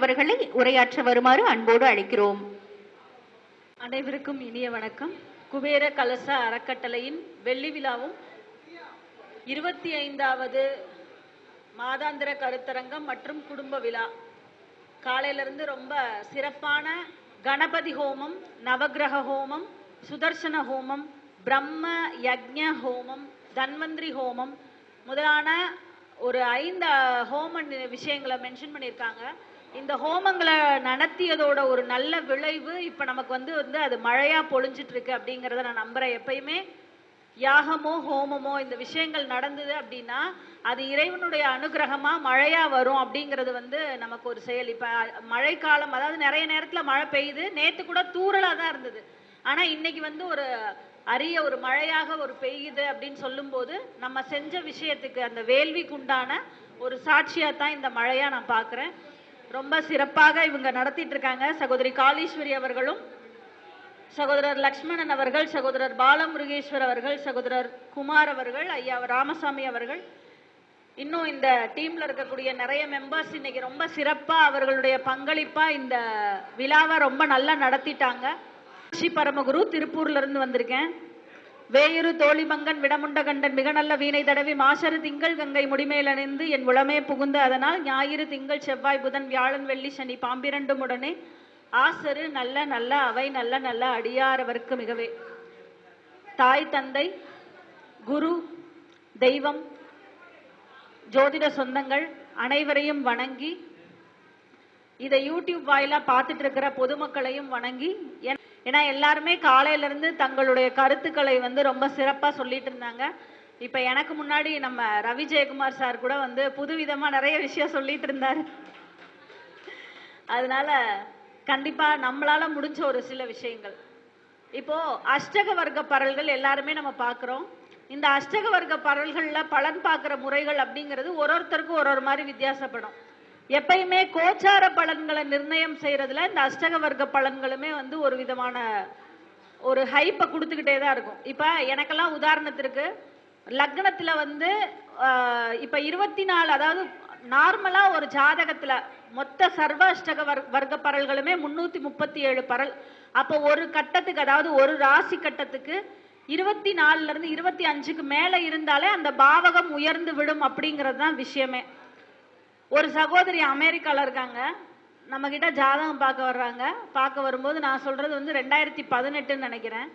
அவர்களை உரையாற்ற வருமாறு அன்போடு அழைக்கிறோம். அனைவருக்கும் இனிய வணக்கம். குபேர கலச அறக்கட்டளையின் வெள்ளி விழாவும் இருபத்தி ஐந்தாவது மாதாந்திர கருத்தரங்கம் மற்றும் குடும்ப விழா. காலையிலிருந்து ரொம்ப சிறப்பான கணபதி ஹோமம் நவக்கிரக ஹோமம் சுதர்சன ஹோமம் பிரம்ம யக்ஞ ஹோமம் தன்வந்திரி ஹோமம் முதலான ஒரு ஐந்து ஹோம விஷயங்களை மென்ஷன் பண்ணியிருக்காங்க. இந்த ஹோமங்களை நடத்தியதோட ஒரு நல்ல விளைவு இப்ப நமக்கு வந்து வந்து அது மழையா பொழிஞ்சிட்டு இருக்கு அப்படிங்கறத நான் நம்புறேன். எப்பயுமே யாகமோ ஹோமமோ இந்த விஷயங்கள் நடந்தது அப்படின்னா அது இறைவனுடைய அனுகிரகமா மழையா வரும் அப்படிங்கிறது வந்து நமக்கு ஒரு செயல். இப்ப மழைக்காலம் அதாவது நிறைய நேரத்துல மழை பெய்யுது. நேத்து கூட தூரலா தான் இருந்தது. ஆனா இன்னைக்கு வந்து ஒரு அரிய ஒரு மழையாக ஒரு பெய்யுது அப்படின்னு சொல்லும்போது நம்ம செஞ்ச விஷயத்துக்கு அந்த வேள்விக்கு உண்டான ஒரு சாட்சியா தான் இந்த மழையா நான் பாக்குறேன். ரொம்ப சிறப்பாக இவங்க நடத்திட்டு இருக்காங்க. சகோதரி காளீஸ்வரி அவர்களும் சகோதரர் லக்ஷ்மணன் அவர்கள் சகோதரர் பாலமுருகேஸ்வர் அவர்கள் சகோதரர் குமார் அவர்கள் ஐயா ராமசாமி அவர்கள். இன்னும் இந்த டீம்ல இருக்கக்கூடிய நிறைய மெம்பர்ஸ் இன்னைக்கு ரொம்ப சிறப்பா அவர்களுடைய பங்களிப்பா இந்த விழாவை ரொம்ப நல்லா நடத்திட்டாங்க. ஸ்ரீ பரமகுரு திருப்பூர்ல இருந்து வந்திருக்கேன். வேயிரு தோழிமங்கன் விடமுண்டகண்டன் மிக நல்ல வீணை தடவி மாசரு திங்கள் கங்கை முடிமேலணிந்து என் உளமே புகுந்து அதனால் ஞாயிறு திங்கள் செவ்வாய் புதன் வியாழன் வெள்ளி சனி பாம்பிரண்டும் உடனே ஆசரு நல்ல நல்ல அவை நல்ல நல்ல அடியாரவர்க்கு மிகவே. தாய் தந்தை குரு தெய்வம் ஜோதிட சொந்தங்கள் அனைவரையும் வணங்கி இதை யூடியூப் வாயிலாக பார்த்துட்டு இருக்கிற பொதுமக்களையும் வணங்கி என் ஏன்னா எல்லாருமே காலையிலேருந்து தங்களுடைய கருத்துக்களை வந்து ரொம்ப சிறப்பாக சொல்லிட்டு இருந்தாங்க. இப்போ எனக்கு முன்னாடி நம்ம ரவி ஜெயக்குமார் சார் கூட வந்து புதுவிதமாக நிறைய விஷயம் சொல்லிட்டு இருந்தார். அதனால கண்டிப்பாக நம்மளால் முடிஞ்ச ஒரு சில விஷயங்கள். இப்போ அஷ்டக வர்க்க பரல்கள் எல்லாருமே நம்ம பார்க்குறோம் இந்த அஷ்டக வர்க்க பரல்களில் பலன் பார்க்குற முறைகள் அப்படிங்கிறது ஒரு ஒருத்தருக்கும் ஒரு ஒரு மாதிரி வித்தியாசப்படும். எப்பயுமே கோச்சார பலன்களை நிர்ணயம் செய்யறதுல இந்த அஷ்டக வர்க்க பலன்களுமே வந்து ஒரு விதமான ஒரு ஹைப்பை கொடுத்துக்கிட்டே தான் இருக்கும். இப்போ எனக்கெல்லாம் உதாரணத்திற்கு லக்னத்தில் வந்து இப்போ இருபத்தி நாலு அதாவது நார்மலாக ஒரு ஜாதகத்தில் மொத்த சர்வ அஷ்டக வர்- வர்க்க பரல்களுமே முந்நூற்றி முப்பத்தி ஏழு பரல். அப்போ ஒரு கட்டத்துக்கு அதாவது ஒரு ராசி கட்டத்துக்கு இருபத்தி நாலுலேருந்து இருபத்தி அஞ்சுக்கு மேலே இருந்தாலே அந்த பாவகம் உயர்ந்து விடும் அப்படிங்கிறது தான் விஷயமே. ஒரு சகோதரி அமெரிக்கால இருக்காங்க. நம்ம கிட்ட ஜாதகம் பார்க்க வர்றாங்க. பார்க்க வரும்போது நான் சொல்றது வந்து ரெண்டாயிரத்தி பதினெட்டுன்னு நினைக்கிறேன்.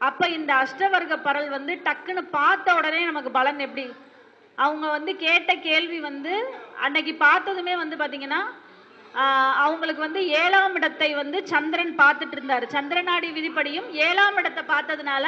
அப்ப இந்த அஷ்டவர்க்க பரல் வந்து டக்குன்னு பார்த்த உடனே நமக்கு பலன் எப்படி? அவங்க வந்து கேட்ட கேள்வி வந்து அன்னைக்கு பார்த்ததுமே வந்து பாத்தீங்கன்னா அவங்களுக்கு வந்து ஏழாம் இடத்தை வந்து சந்திரன் பார்த்துட்டு இருந்தாரு. சந்திரநாடி விதிப்படியும் ஏழாம் இடத்தை பார்த்ததுனால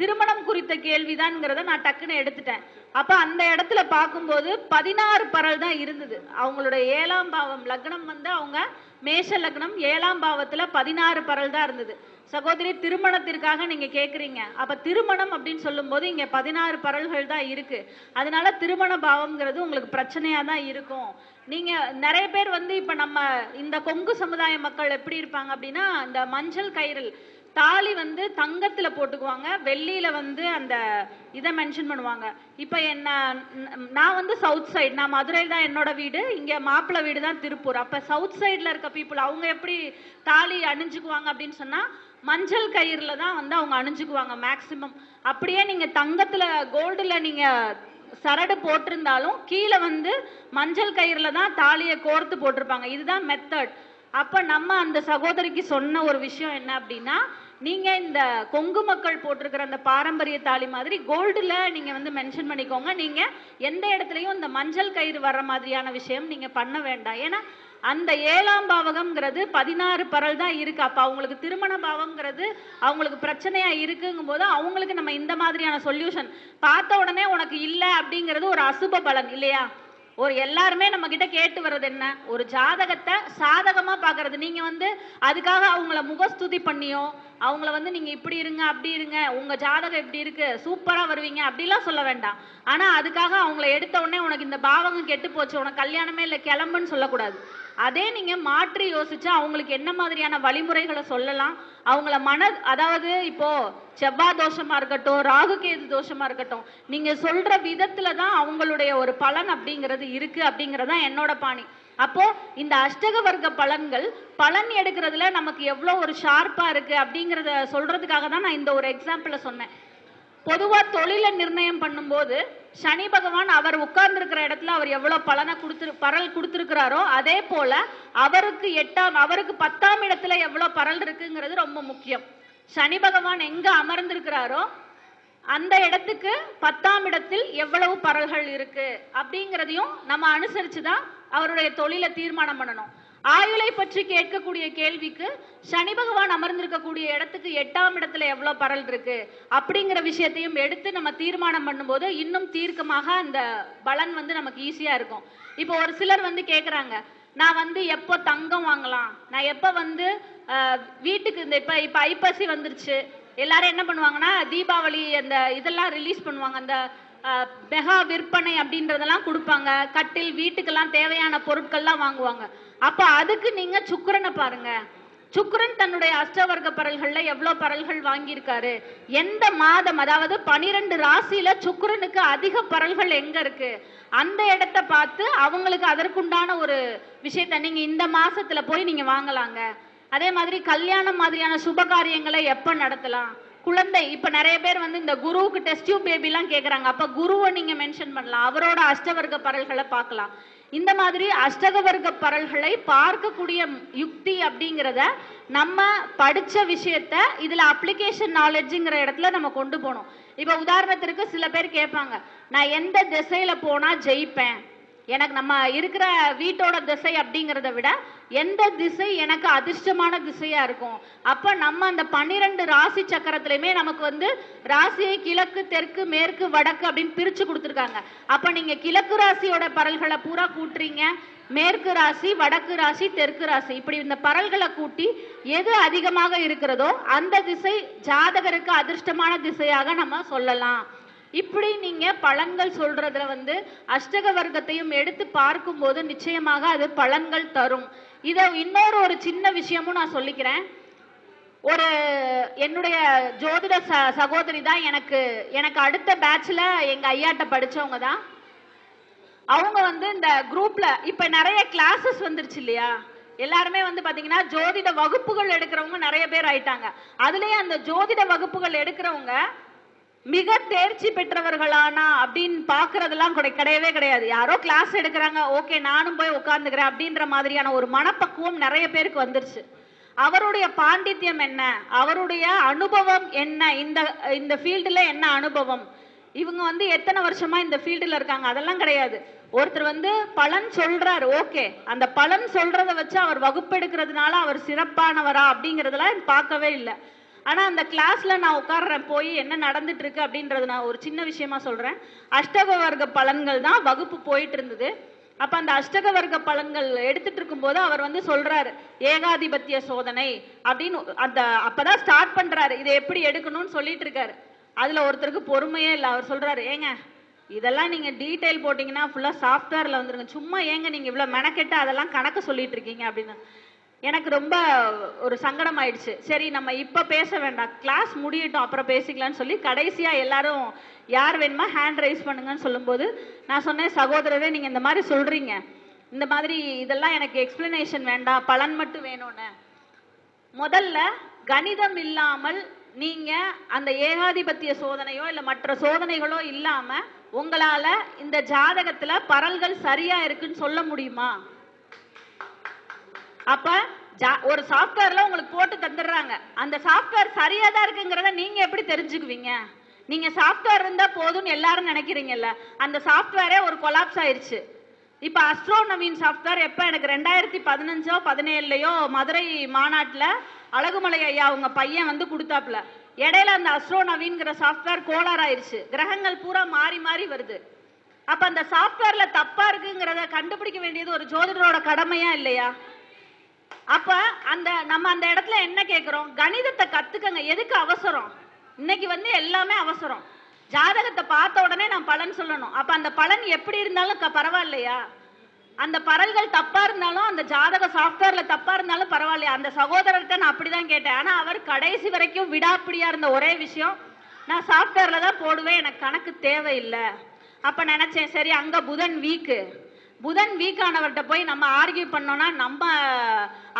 திருமணம் குறித்த கேள்விதான்ங்கிறத நான் டக்குன்னு எடுத்துட்டேன். அப்ப அந்த இடத்துல பார்க்கும்போது பதினாறு பரல் தான் இருந்தது. அவங்களுடைய ஏழாம் பாவம் லக்னம் வந்து அவங்க மேஷ லக்னம் ஏழாம் பாவத்துல பதினாறு பரல் தான் இருந்தது. சகோதரி திருமணத்திற்காக நீங்க கேக்குறீங்க. அப்ப திருமணம் அப்படின்னு சொல்லும்போது இங்க பதினாறு பரல்கள் தான் இருக்கு. அதனால திருமண பாவம்ங்கிறது உங்களுக்கு பிரச்சனையா தான் இருக்கும். நீங்க நிறைய பேர் வந்து இப்ப நம்ம இந்த கொங்கு சமுதாய மக்கள் எப்படி இருப்பாங்க அப்படின்னா இந்த மஞ்சள் கயிறல் தாலி வந்து தங்கத்துல போட்டுக்குவாங்க. வெள்ளியில வந்து அந்த இதை மென்ஷன் பண்ணுவாங்க. இப்ப என்ன நான் வந்து சவுத் சைடு நான் மதுரையில் தான் என்னோட வீடு இங்க மாப்பிள்ளை வீடு தான் திருப்பூர். அப்ப சவுத் சைடுல இருக்க பீப்புள் அவங்க எப்படி தாலி அணிஞ்சுக்குவாங்க அப்படின்னு சொன்னா மஞ்சள் கயிறுல தான் வந்து அவங்க அணிஞ்சுக்குவாங்க மேக்சிமம் அப்படியே நீங்க தங்கத்துல கோல்டுல நீங்க சரடு போட்டிருந்தாலும் கீழே வந்து மஞ்சள் கயிறுல தான் தாலியை கோர்த்து போட்டிருப்பாங்க. இதுதான் மெத்தட் அப்ப நம்ம அந்த சகோதரிக்கு சொன்ன ஒரு விஷயம் என்ன அப்படின்னா நீங்க இந்த கொங்கு மக்கள் போட்டிருக்கிற அந்த பாரம்பரிய தாலி மாதிரி கோல்டுல நீங்க வந்து மென்ஷன் பண்ணிக்கோங்க. நீங்க எந்த இடத்துலயும் இந்த மஞ்சள் கயிறு வர்ற மாதிரியான விஷயம் நீங்க பண்ண வேண்டாம். ஏன்னா அந்த ஏழாம் பாவகம்ங்கிறது பதினாறு பரல் தான் இருக்கு. அப்ப அவங்களுக்கு திருமண பாவம்ங்கிறது அவங்களுக்கு பிரச்சனையா இருக்குங்கும் போது அவங்களுக்கு நம்ம இந்த மாதிரியான சொல்யூஷன் பார்த்த உடனே உனக்கு இல்லை அப்படிங்கிறது ஒரு அசுப பலன் இல்லையா? ஒரு எல்லாருமே நம்ம கிட்ட கேட்டு வர்றது என்ன? ஒரு ஜாதகத்தை சாதகமா பாக்குறது நீங்க வந்து அதுக்காக அவங்கள முகஸ்துதி பண்ணியோ அவங்கள வந்து நீங்க இப்படி இருங்க அப்படி இருங்க உங்க ஜாதகம் இப்படி இருக்கு சூப்பரா வருவீங்க அப்படிலாம் சொல்ல வேண்டாம். ஆனா அதுக்காக அவங்கள எடுத்த உடனே உனக்கு இந்த பாவகம் கெட்டு போச்சு உனக்கு கல்யாணமே இல்லை கிளம்புன்னு சொல்லக்கூடாது. அதே நீங்க மாற்றி யோசிச்சு அவங்களுக்கு என்ன மாதிரியான வழிமுறைகளை சொல்லலாம்? அவங்கள மன அதாவது இப்போ செவ்வாய் தோஷமா இருக்கட்டும் ராகு கேது தோஷமா இருக்கட்டும் நீங்க சொல்ற விதத்துல தான் அவங்களுடைய ஒரு பலன் அப்படிங்கிறது இருக்கு அப்படிங்கிறது தான் என்னோட பாணி. அப்போ இந்த அஷ்டக வர்க்க பலன்கள் பலன் எடுக்கிறதுல நமக்கு எவ்வளோ ஒரு ஷார்ப்பா இருக்கு அப்படிங்கிறத சொல்றதுக்காக தான் நான் இந்த ஒரு எக்ஸாம்பிள சொன்னேன். பொதுவா தொழிலை நிர்ணயம் பண்ணும்போது சனி பகவான் அவர் உட்கார்ந்திருக்கிற இடத்துல அவர் எவ்வளவு பலனை கொடுத்து பரல் கொடுத்துருக்கிறாரோ அதே போல அவருக்கு எட்டாம் அவருக்கு பத்தாம் இடத்துல எவ்வளவு பரல் இருக்குங்கிறது ரொம்ப முக்கியம். சனி பகவான் எங்க அமர்ந்திருக்கிறாரோ அந்த இடத்துக்கு பத்தாம் இடத்தில் எவ்வளவு பரல்கள் இருக்கு அப்படிங்கிறதையும் நம்ம அனுசரித்து தான் அவருடைய தொழிலை தீர்மானம் பண்ணணும். ஆயுளை பற்றி கேட்கக்கூடிய கேள்விக்கு சனி பகவான் அமர்ந்திருக்கக்கூடிய இடத்துக்கு எட்டாம் இடத்துல எவ்வளோ பரல் இருக்கு அப்படிங்கிற விஷயத்தையும் எடுத்து நம்ம தீர்மானம் பண்ணும்போது இன்னும் தீர்க்கமாக அந்த பலன் வந்து நமக்கு ஈஸியாக இருக்கும். இப்போ ஒரு சிலர் வந்து கேட்குறாங்க நான் வந்து எப்போ தங்கம் வாங்கலாம்? நான் எப்போ வந்து வீட்டுக்கு இந்த இப்போ இப்போ ஐப்பசி வந்துருச்சு. எல்லாரும் என்ன பண்ணுவாங்கன்னா தீபாவளி அந்த இதெல்லாம் ரிலீஸ் பண்ணுவாங்க. அந்த அஹ், மெகா விற்பனை அப்படின்றதெல்லாம் கொடுப்பாங்க. கட்டில் வீட்டுக்கெல்லாம் தேவையான பொருட்கள்லாம் வாங்குவாங்க. அப்போ அதுக்கு நீங்க சுக்கரனை பாருங்க. சுக்கரன் தன்னுடைய அஷ்டவர்க்க பரல்கள்ல எவ்வளவு பரல்கள் வாங்கியிருக்காரு? எந்த மாதம் அதாவது பனிரெண்டு ராசியில சுக்கரனுக்கு அதிக பரல்கள் எங்க இருக்கு? அந்த இடத்த பார்த்து அவங்களுக்கு அதற்குண்டான ஒரு விஷயத்த நீங்க இந்த மாசத்துல போய் நீங்க வாங்கலாங்க. அதே மாதிரி கல்யாணம் மாதிரியான சுப காரியங்களை எப்ப நடத்தலாம்? குழந்தை இப்ப நிறைய பேர் வந்து இந்த குருவுக்கு டெஸ்ட் பேபி எல்லாம் கேக்குறாங்க. அப்ப குருவை நீங்க மென்ஷன் பண்ணலாம். அவரோட அஷ்டவர்க்க பரல்களை பார்க்கலாம். இந்த மாதிரி அஷ்டகவர்க்க பரல்களை பார்க்கக்கூடிய யுக்தி அப்படிங்கிறத நம்ம படிச்ச விஷயத்த இதுல அப்ளிகேஷன் நாலேஜுங்கிற இடத்துல நம்ம கொண்டு போகணும். இப்ப உதாரணத்திற்கு சில பேர் கேட்பாங்க நான் எந்த திசையில போனா ஜெயிப்பேன்? எனக்கு நம்ம இருக்கிற வீட்டோட திசை அப்படிங்கிறத விட எந்த திசை எனக்கு அதிர்ஷ்டமான திசையா இருக்கும்? அப்ப நம்ம அந்த பன்னிரெண்டு ராசி சக்கரத்திலயுமே நமக்கு வந்து ராசியை கிழக்கு தெற்கு மேற்கு வடக்கு அப்படின்னு பிரிச்சு கொடுத்துருக்காங்க. அப்ப நீங்க கிழக்கு ராசியோட பரல்களை பூரா கூட்டுறீங்க. மேற்கு ராசி வடக்கு ராசி தெற்கு ராசி. இப்படி இந்த பரல்களை கூட்டி எது அதிகமாக இருக்கிறதோ அந்த திசை ஜாதகருக்கு அதிர்ஷ்டமான திசையாக நம்ம சொல்லலாம். இப்படி நீங்க பலன்கள் சொல்றதுல வந்து அஷ்டக வர்க்கத்தையும் எடுத்து பார்க்கும்போது நிச்சயமாக அது பலன்கள் தரும். இத இன்னொரு ஒரு சின்ன விஷயமும் நான் சொல்லிக்கிறேன். ஒரு என்னுடைய ஜோதிட ச சகோதரி தான் எனக்கு எனக்கு அடுத்த பேட்ச்ல எங்க ஐயாட்ட படிச்சவங்க தான். அவங்க வந்து இந்த குரூப்ல இப்ப நிறைய கிளாஸஸ் வந்துருச்சு இல்லையா? எல்லாருமே வந்து பாத்தீங்கன்னா ஜோதிட வகுப்புகள் எடுக்கிறவங்க நிறைய பேர் ஆயிட்டாங்க. அதுலயே அந்த ஜோதிட வகுப்புகள் எடுக்கிறவங்க மிக தேர்ச்சி பெற்றவர்களானா அப்படின்னு பாக்குறதெல்லாம் கூட கிடையவே கிடையாது. யாரோ கிளாஸ் எடுக்கிறாங்க ஓகே நானும் போய் உட்கார்ந்துக்கிறேன் அப்படின்ற மாதிரியான ஒரு மனப்பக்குவம் நிறைய பேருக்கு வந்துருச்சு. அவருடைய பாண்டித்யம் என்ன? அவருடைய அனுபவம் என்ன? இந்த இந்த ஃபீல்டுல என்ன அனுபவம்? இவங்க வந்து எத்தனை வருஷமா இந்த ஃபீல்டுல இருக்காங்க? அதெல்லாம் கிடையாது. ஒருத்தர் வந்து பலன் சொல்றாரு ஓகே அந்த பலன் சொல்றதை வச்சு அவர் வகுப்பெடுக்கிறதுனால அவர் சிறப்பானவரா அப்படிங்கறதெல்லாம் பார்க்கவே இல்லை. ஆனால் அந்த கிளாஸில் நான் உட்கார்றேன் போய் என்ன நடந்துட்டு இருக்கு அப்படின்றது நான் ஒரு சின்ன விஷயமா சொல்கிறேன் அஷ்டக வர்க்க பலன்கள் தான் வகுப்பு போயிட்டு இருந்தது அப்போ அந்த அஷ்டக வர்க்க பலன்கள் எடுத்துட்டு இருக்கும்போது அவர் வந்து சொல்றாரு ஏகாதிபத்திய சோதனை அப்படின்னு அந்த அப்பதான் ஸ்டார்ட் பண்றாரு. இதை எப்படி எடுக்கணும்னு சொல்லிட்டு இருக்காரு அதுல ஒருத்தருக்கு பொறுமையே இல்லை. அவர் சொல்றாரு ஏங்க இதெல்லாம் நீங்க டீட்டெயில் போட்டீங்கன்னா ஃபுல்லா சாஃப்ட்வேர்ல வந்துருங்க. சும்மா ஏங்க நீங்க இவ்வளவு மெனக்கெட்டு அதெல்லாம் கணக்கு சொல்லிட்டு இருக்கீங்க அப்படின்னு. எனக்கு ரொம்ப ஒரு சங்கடம் ஆயிடுச்சு சரி நம்ம இப்ப பேச வேண்டாம். கிளாஸ் முடியட்டும் அப்புறம் பேசிக்கலாம்னு சொல்லி கடைசியா எல்லாரும் யார் வேணுமா ஹேண்ட் ரைஸ் பண்ணுங்கன்னு சொல்லும்போது நான் சொன்னேன் சகோதரரே நீங்க இந்த மாதிரி சொல்றீங்க. இந்த மாதிரி இதெல்லாம் எனக்கு எக்ஸ்பிளனேஷன் வேண்டாம். பலன் மட்டும் வேணும்னு. முதல்ல கணிதம் இல்லாமல் நீங்க அந்த ஏகாதிபத்திய சோதனையோ இல்ல மற்ற சோதனைகளோ இல்லாம உங்களால இந்த ஜாதகத்துல பரல்கள் சரியா இருக்குன்னு சொல்ல முடியுமா? அப்ப ஜா- ஒரு சாஃப்ட்வேர்ல உங்களுக்கு போட்டு தந்துடுறாங்க. அந்த சாஃப்ட்வேர் சரியா தான் இருக்குங்கிறத நீங்க எப்படி தெரிஞ்சுக்குவீங்க? நீங்க சாஃப்ட்வேர் இருந்தா போதும்னு எல்லாரும் நினைக்கிறீங்கல்ல? அந்த சாஃப்ட்வேரே ஒரு கொலாப்ஸ் ஆயிருச்சு. இப்ப அஸ்ட்ரோ நவீன் சாஃப்ட்வேர் எப்ப எனக்கு ரெண்டாயிரத்தி பதினஞ்சோ பதினேழுலயோ மதுரை மாநாட்டுல அழகுமலை ஐயா அவங்க பையன் வந்து கொடுத்தாப்புல. இடையில அந்த அஸ்ட்ரோ நவீன்கிற சாஃப்ட்வேர் கோளார் ஆயிருச்சு கிரகங்கள் பூரா மாறி மாறி வருது. அப்ப அந்த சாஃப்ட்வேர்ல தப்பா இருக்குங்கிறத கண்டுபிடிக்க வேண்டியது ஒரு ஜோதிடரோட கடமையா இல்லையா? அப்ப அந்த நம்ம அந்த இடத்துல என்ன கேட்கிறோம் கணிதத்தை கத்துக்கங்க. எதுக்கு அவசரம்? இன்னைக்கு வந்து எல்லாமே அவசரம். ஜாதகத்தை பார்த்த உடனே நான் பலன் சொல்லணும். அப்ப அந்த பலன் எப்படி இருந்தாலும் பரவாயில்லையா? அந்த பரல்கள் தப்பா இருந்தாலும் அந்த ஜாதக சாஃப்ட்வேர்ல தப்பா இருந்தாலும் பரவாயில்லையா? அந்த சகோதரர்கிட்ட நான் அப்படிதான் கேட்டேன். ஆனா அவர் கடைசி வரைக்கும் விடாப்பிடியா இருந்த ஒரே விஷயம் நான் சாஃப்ட்வேர்ல தான் போடுவேன். எனக்கு கணக்கு தேவையில்லை. அப்ப நினைச்சேன் சரி அங்க புதன் வீக்கு. புதன் வீக்கானவர்கிட்ட போய் நம்ம ஆர்கியூ பண்ணோன்னா நம்ம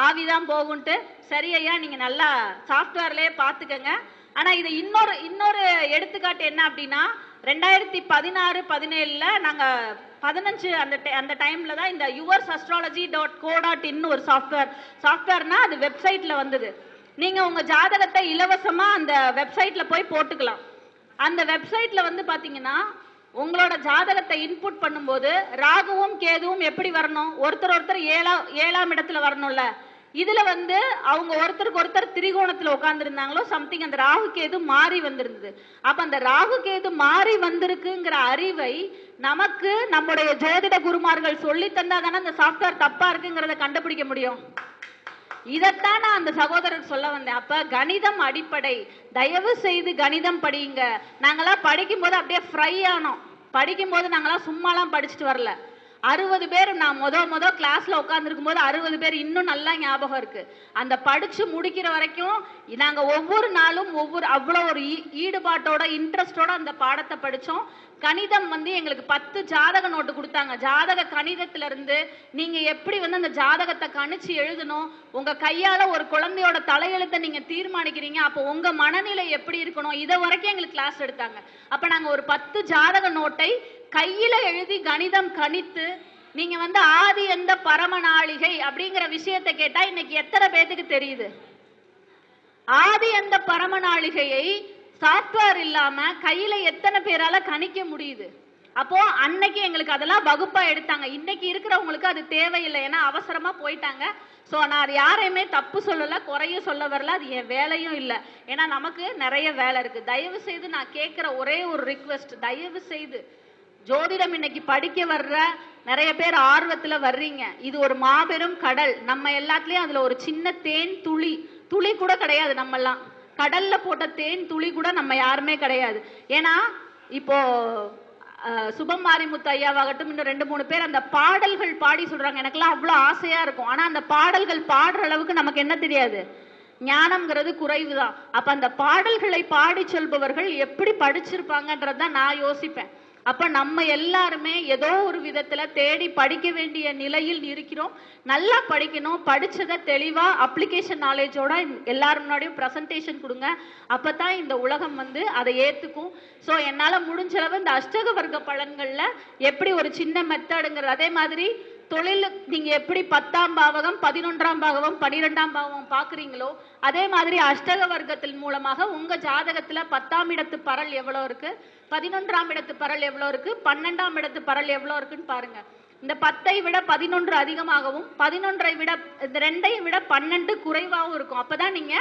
ஆவிதான் போகும்ட்டு. சரி ஐயா நீங்க நல்லா சாஃப்ட்வேர்லயே பாத்துக்கங்க ஆனா இது இன்னொரு இன்னொரு எடுத்துக்காட்டு என்ன அப்படின்னா ரெண்டாயிரத்தி பதினாறு பதினேழுல நாங்க பதினஞ்சு அந்த அந்த டைம்ல தான் இந்த yours astrology dot co dot in ஒரு சாஃப்ட்வேர் சாஃப்ட்வேர்னா அது வெப்சைட்ல வந்தது. நீங்க உங்க ஜாதகத்தை இலவசமா அந்த வெப்சைட்ல போய் போட்டுக்கலாம். அந்த வெப்சைட்ல வந்து பாத்தீங்கன்னா உங்களோட ஜாதகத்தை இன்புட் பண்ணும்போது ராகுவும் கேதுவும் எப்படி வரணும்? ஒருத்தர் ஒருத்தர் ஏழா ஏழாம் இடத்துல வரணும்ல. இதுல வந்து அவங்க ஒருத்தருக்கு ஒருத்தர் திரிகோணத்துல உட்கார்ந்துருந்தாங்களோ சம்திங் அந்த ராகு கேது மாறி வந்திருந்தது. அப்ப அந்த ராகு கேது மாறி வந்திருக்குங்கிற அறிவை நமக்கு நம்முடைய ஜோதிட குருமார்கள் சொல்லி தந்தா தானே அந்த சாஃப்ட்வேர் தப்பா இருக்குங்கிறத கண்டுபிடிக்க முடியும். இதைத்தான் நான் அந்த சகோதரர் சொல்ல வந்தேன். அப்ப கணிதம் அடிப்படை. தயவு செய்து கணிதம் படியுங்க. நாங்கெல்லாம் படிக்கும்போது அப்படியே ஃப்ரை ஆனோம். படிக்கும்போது நாங்களாம் சும்மாலாம் படிச்சுட்டு வரல. அறுபது பேர் நான் முத முத கிளாஸ்ல உட்காந்துருக்கும் போது அறுபது பேர் இன்னும் நல்லா ஞாபகம் இருக்கு. அந்த படிச்சு முடிக்கிற வரைக்கும் நாங்க ஒவ்வொரு நாளும் ஒவ்வொரு அவ்வளோ ஒரு ஈ- ஈடுபாட்டோட இன்ட்ரெஸ்டோட அந்த பாடத்தை படிச்சோம். கணிதம் வந்து எங்களுக்கு பத்து ஜாதக நோட்டு கொடுத்தாங்க. ஜாதக கணிதத்துல இருந்து நீங்க எப்படி வந்து அந்த ஜாதகத்தை கணிச்சு எழுதணும்? உங்க கையால ஒரு குழந்தையோட தலையெழுத்தை நீங்க தீர்மானிக்கிறீங்க. அப்போ உங்க மனநிலை எப்படி இருக்கணும்? இதை வரைக்கும் எங்களுக்கு கிளாஸ் எடுத்தாங்க. அப்ப நாங்க ஒரு பத்து ஜாதக நோட்டை கையில எழுதி கணிதம் கணித்து நீங்க வந்து ஆதி எந்த பரமநாளிகை அப்படிங்கிற விஷயத்தை கேட்டா இன்னைக்கு எத்தனை பேத்துக்கு தெரியுது? ஆதி எந்த பரமநாளிகையை சாஃப்ட்வேர் இல்லாம கையில எத்தனை பேரால கணிக்க முடியுது? அப்போ அன்னைக்கு எங்களுக்கு அதெல்லாம் வகுப்பா எடுத்தாங்க. இன்னைக்கு இருக்கிறவங்களுக்கு அது தேவையில்லை. ஏன்னா அவசரமா போயிட்டாங்க. சோ நான் அது யாரையுமே தப்பு சொல்லல குறையும் சொல்ல வரல. அது என் வேலையும் இல்லை. ஏன்னா நமக்கு நிறைய வேலை இருக்கு. தயவு செய்து நான் கேட்கிற ஒரே ஒரு ரிக்வெஸ்ட் தயவு செய்து ஜோதிடம் இன்னைக்கு படிக்க வர்ற நிறைய பேர் ஆர்வத்துல வர்றீங்க. இது ஒரு மாபெரும் கடல். நம்ம எல்லாத்துலயும் அதுல ஒரு சின்ன தேன் துளி. துளி கூட கிடையாது நம்மெல்லாம். கடல்ல போட்ட தேன் துளி கூட நம்ம யாருமே கிடையாது. ஏன்னா இப்போ சுபம் மாரிமுத்து ஐயாவாகட்டும் இன்னும் ரெண்டு மூணு பேர் அந்த பாடல்கள் பாடி சொல்றாங்க. எனக்குலாம் அவ்வளோ ஆசையா இருக்கும். ஆனா அந்த பாடல்கள் பாடுற அளவுக்கு நமக்கு என்ன தெரியாது? ஞானம்ங்கிறது குறைவுதான். அப்ப அந்த பாடல்களை பாடி சொல்பவர்கள் எப்படி படிச்சிருப்பாங்கன்றதான் நான் யோசிப்பேன். அப்ப நம்ம எல்லாருமே ஏதோ ஒரு விதத்துல தேடி படிக்க வேண்டிய நிலையில் இருக்கிறோம். நல்லா படிக்கணும் படிச்சதை தெளிவா அப்ளிகேஷன் நாலேஜோட எல்லாரும் முன்னாடியும் ப்ரெசன்டேஷன் கொடுங்க. அப்பதான் இந்த உலகம் வந்து அதை ஏத்துக்கும். சோ என்னால முடிஞ்ச அளவு இந்த அஷ்டக வர்க்க பலன்கள்ல எப்படி ஒரு சின்ன மெத்தடுங்கிறது அதே மாதிரி தொழில் நீங்க எப்படி பத்தாம் பாவகம் பதினொன்றாம் பாவகம் பனிரெண்டாம் பாவகம் பாக்குறீங்களோ அதே மாதிரி அஷ்டக வர்க்கத்தின் மூலமாக உங்க ஜாதகத்துல பத்தாம் இடத்து பரல் எவ்வளோ இருக்கு? பதினொன்றாம் இடத்து பரல் எவ்வளோ இருக்கு? பன்னெண்டாம் இடத்து பரல் எவ்வளோ இருக்குன்னு பாருங்க. இந்த பத்தை விட பதினொன்று அதிகமாகவும் பதினொன்றை விட இந்த ரெண்டையும் விட பன்னெண்டு குறைவாகவும் இருக்கும். அப்பதான் நீங்க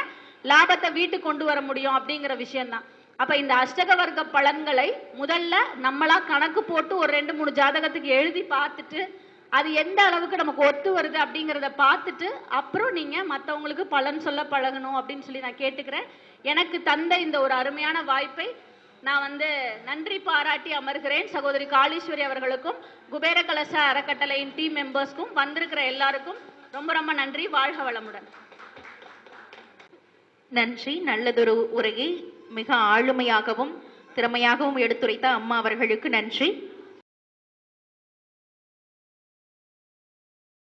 லாபத்தை வீட்டுக்கு கொண்டு வர முடியும் அப்படிங்கிற விஷயம்தான். அப்ப இந்த அஷ்டக வர்க்க பலன்களை முதல்ல நம்மளா கணக்கு போட்டு ஒரு ரெண்டு மூணு ஜாதகத்துக்கு எழுதி பார்த்துட்டு அது எந்த அளவுக்கு நமக்கு ஒத்து வருது அப்படிங்கிறத பார்த்துட்டு அப்புறம் நீங்கள் மற்றவங்களுக்கு பலன் சொல்ல பழகணும் அப்படின்னு சொல்லி நான் கேட்டுக்கிறேன். எனக்கு தந்த இந்த ஒரு அருமையான வாய்ப்பை நான் வந்து நன்றி பாராட்டி அமர்கிறேன். சகோதரி காளீஸ்வரி அவர்களுக்கும் குபேர கலச அறக்கட்டளையின் டீம் மெம்பர்ஸ்க்கும் வந்திருக்கிற எல்லாருக்கும் ரொம்ப ரொம்ப நன்றி. வாழ்க வளமுடன். நன்றி. நல்லதொரு உரையை மிக ஆளுமையாகவும் திறமையாகவும் எடுத்துரைத்த அம்மா அவர்களுக்கு நன்றி.